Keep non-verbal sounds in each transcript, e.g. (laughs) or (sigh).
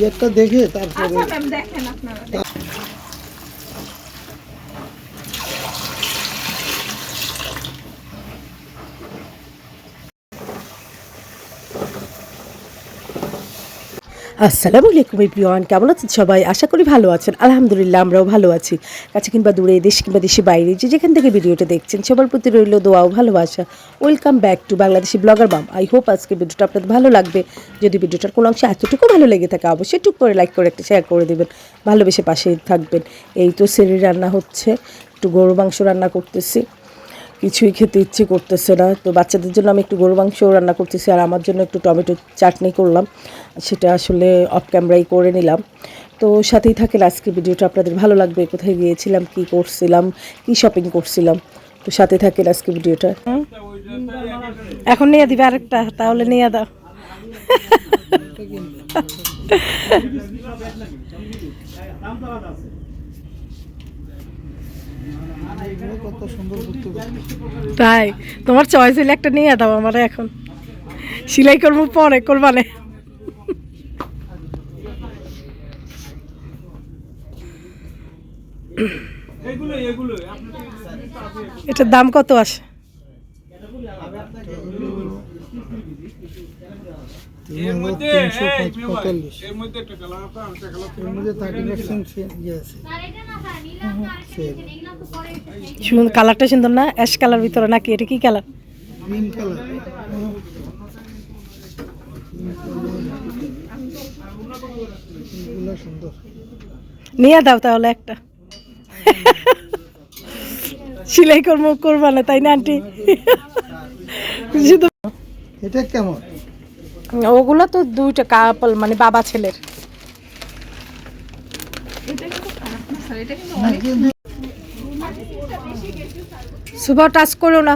ইয়েরটা দেখে তারপরে আচ্ছা ম্যাম দেখেন আপনারা আসসালামু আলাইকুম প্রিয়ান কেমন আছেন সবাই? আশা করি ভালো আছেন। আলহামদুলিল্লাহ, আমরাও ভালো আছি। কাছে কিংবা দূরে, দেশ কিংবা দেশে বাইরে, যে যেখান থেকে ভিডিওটা দেখছেন, সবার প্রতি রইল দোয়াও ভালোবাসা। Welcome back to Bangladeshi blogger mom I hope আজকে ভিডিওটা আপনাদের ভালো লাগবে। যদি ভিডিওটার কোনো অংশে এতটুকু ভালো লেগে থাকে, অবশ্যই টুক করে লাইক করে একটা শেয়ার করে দেবেন। ভালোবেসে পাশে থাকবেন। এই তো সেরি রান্না হচ্ছে। একটু গরু মাংস রান্না করতেছি। কিছুই খেতে ইচ্ছে করতেছে না। তো বাচ্চাদের জন্য আমি একটু গরু মাংস রান্না করতেছি আর আমার জন্য একটু টমেটো চাটনি করলাম। সেটা আসলে অফ ক্যামেরাই করে নিলাম। তো সাথেই থাকেন আজকে ভিডিওটা আপনাদের ভালো লাগবে কোথায় গিয়েছিলাম কি করছিলাম কি শপিং করছিলাম। তো সাথে থাকেন আজকে ভিডিওটা। এখন নিয়ে দিবে আরেকটা তাহলে নিয়ে দাও। (laughs) (laughs) এগুলো কত সুন্দর তাই তোমার চয়েস হলে একটা নিয়ে দাও আমার এখন। সেলাই করব পরে করবানে। এটার দাম কত আসে? তিনশো পঁয়তাল্লিশ। এর মধ্যে থার্টি পার্সেন্ট ইয়ে আছে। সুন্দর কালারটা সুন্দর না? অ্যাশ কালার ভিতরে নাকি? এটা কি কালার গ্রিন কালার নিয়ে দাও তাহলে একটা। সেলাই করব করবা না তাই না আন্টি? শুধু এটা কেমন? ওগুলো তো দুইটা কাপল মানে বাবা ছেলের। সুভা টাচ করো না।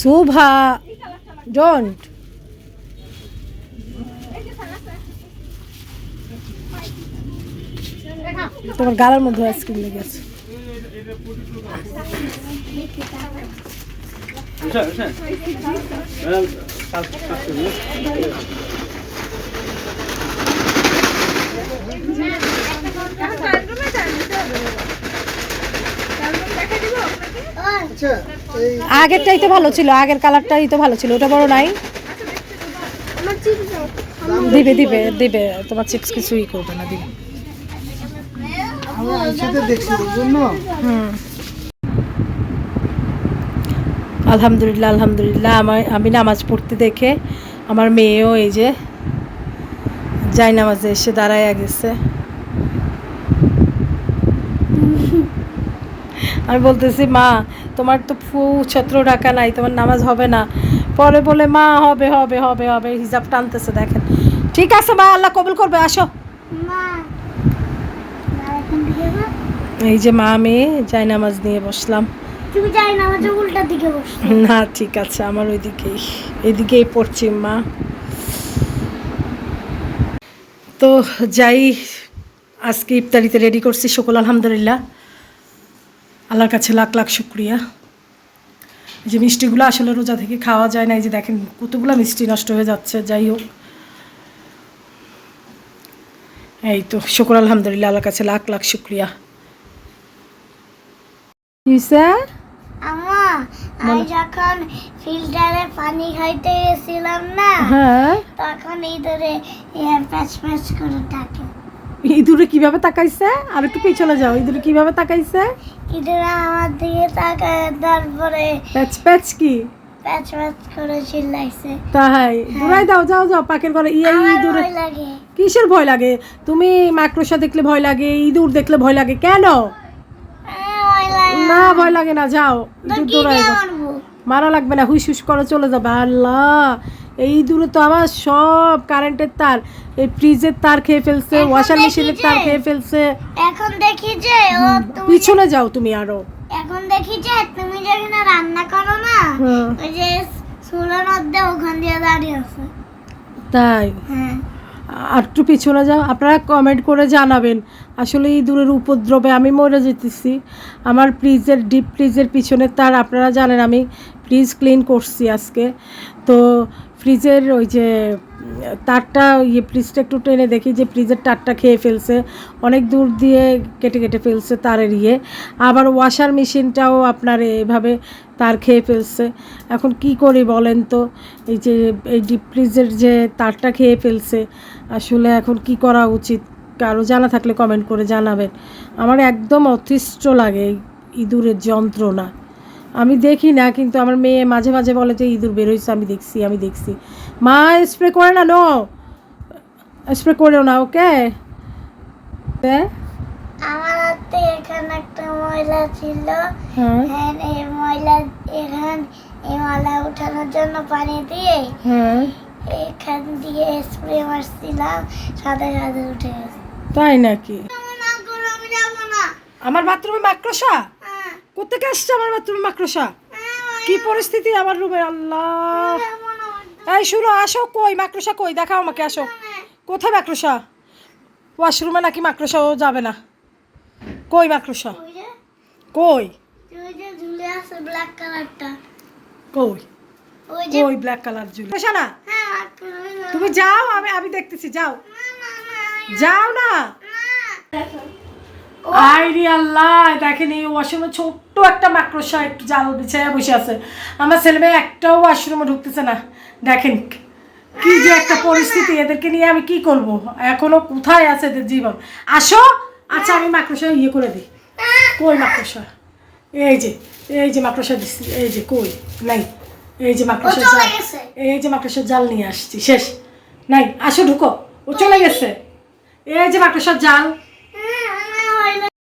শুভা ডোন্ট তোমার গালার মধ্যে আইসক্রিম লেগে আগেরটাই তো ভালো ছিল আগের কালারটাই তো ভালো ছিল ওটা বড় নাই। দিবে দিবে দিবে তোমার চিপস কিছুই করবে না দিবে। আলহামদুলিল্লাহ আলহামদুলিল্লাহ। আমার, আমি নামাজ পড়তে দেখে আমার মেয়েও এই যে যাই নামাজে এসে দাঁড়ায় গেছে। আমি বলতেছি, মা, তোমার তো ফু ছত্র টাকা নাই, তোমার নামাজ হবে না। পরে বলে, মা, হবে হবে হবে হবে। হিজাব টানতেছে, দেখেন। ঠিক আছে, মা, আল্লাহ কবুল করবে, আসো। এই যে মা মেয়ে যাই নামাজ নিয়ে বসলাম। তুমি না উল্টা দিকে বসো না ঠিক আছে আমার ওইদিকেই। এদিকেই পড়ছি মা। তো যাই আজকে ইফতারিতে রেডি করছি সকল আলহামদুলিল্লাহ। আল্লাহর কাছে লাখ লাখ শুক্রিয়া। যে মিষ্টিগুলো আসলে রোজা থেকে খাওয়া যায় না এই যে দেখেন কতগুলো মিষ্টি নষ্ট হয়ে যাচ্ছে যাই হোক। এই তো শুক্র আলহামদুলিল্লাহ আল্লাহর কাছে লাখ লাখ শুক্রিয়া। আমা আমি যখন ফিল্টারে পানি খাইতে গেছিলাম না হ্যাঁ। তখন প্যাচ প্যাচ করে ডাকে। ইঁদুরে কীভাবে তাকাইছে? আর একটু পিছনে যাও ইঁদুরে কীভাবে তাকাইছে? ইঁদুরে আমার দিকে তাকায় তারপরে প্যাচ প্যাচ কি? প্যাচ প্যাচ করে চিল্লাইছে। তাই দূরাই দাও যাও যাও পাকের ঘরে। ইয়ে আমার ইঁদুরে। কিসের ভয় লাগে? তুমি মাকড়সা দেখলে ভয় লাগে ইঁদুর দেখলে ভয় লাগে কেন? না ভয় লাগে না যাও ইঁদুর দিয়ে মারা লাগবে না হুইস হুইস করে চলে যাবে। আল্লাহ এই দূরে তো আবার সব কারেন্টের তার। এই ফ্রিজের তার খেয়ে ফেলছে ওয়াশিং মেশিনের তার খেয়ে ফেলছে। এখন দেখি যে ও পিছনে যাও তুমি আরও। এখন দেখি যে তুমি যেখানে রান্না করো না হুম। ওই যে চুলার মধ্যে ওখান দিয়ে দাঁড়িয়ে আছে। তাই? হ্যাঁ। আর একটু পিছনে যাও আপনারা কমেন্ট করে জানাবেন। আসলে এই দূরের উপদ্রবে আমি মরে যেতেছি। আমার ফ্রিজের ডিপ ফ্রিজের পিছনে তার আপনারা জানেন আমি ফ্রিজ ক্লিন করছি আজকে। তো ফ্রিজের ওই যে, তারটা ইয়ে ফ্রিজটা একটু টেনে দেখি যে ফ্রিজের তারটা খেয়ে ফেলছে। অনেক দূর দিয়ে কেটে কেটে ফেলছে তারের ইয়ে। আবার ওয়াশার মেশিনটাও আপনার এভাবে তার খেয়ে ফেলছে। এখন কি করি বলেন তো? এই যে, এই ডিপ ফ্রিজের যে তারটা খেয়ে ফেলছে, আসলে এখন কি করা উচিত? কারও জানা থাকলে কমেন্ট করে জানাবেন। আমার একদম অতিষ্ঠ লাগে ইঁদুরের যন্ত্রণা। আমি দেখি না কিন্তু আমার মেয়ে মাঝে মাঝে বলে যে ইঁদুর বেরোইছে আমি দেখছি আমি দেখছি। মা স্প্রে করে না নো স্প্রে করেও না ওকে? আমার হাতে এখানে একটা ময়লা ছিল। হ্যাঁ। হ্যাঁ এই ময়লা এখান এই ময়লা উঠানোর জন্য পানি দিয়ে হ্যাঁ। এখান দিয়ে স্প্রে মারছিলাম সাথে সাথে উঠে গেছে। তাই নাকি? আমার বাথরুমে মাকড়সা? কোথেকে আসছে আমার বাথরুমে মাকড়সা? কি পরিস্থিতি আমার রুমে? আল্লাহ। এই শুনো, আসো কই? মাকড়সা কই? দেখাও আমাকে, আসো। কোথায় মাকড়সা? ওয়াশরুমে নাকি মাকড়সা? ও যাবে না। কই মাকড়সা? কই? কই? কই ব্ল্যাক কালার না? তুমি যাও, আমি আমি দেখতেছি, যাও। যাও না। আইরি আল্লাহ দেখেন এই ওয়াশরুমে ছোট্ট একটা মাকড়সা একটু জাল বিছাইয়া বসে আছে। আমার ছেলে মেয়ে একটাও ওয়াশরুমে ঢুকতেছে না। দেখেন কি যে একটা পরিস্থিতি এদেরকে নিয়ে আমি কি করব? এখনও কোথায় আছে এদের জীবন? আসো আচ্ছা আমি মাকড়সা ইয়ে করে দিই। কই মাকড়সা? এই যে এই যে মাকড়সা দিচ্ছি এই যে কই? নাই এই যে মাকড়সা জাল এই যে মাকড়সার জাল নিয়ে আসছি শেষ। নাই আসো ঢুকো। ও চলে গেছে। এই যে মাকড়সার জাল।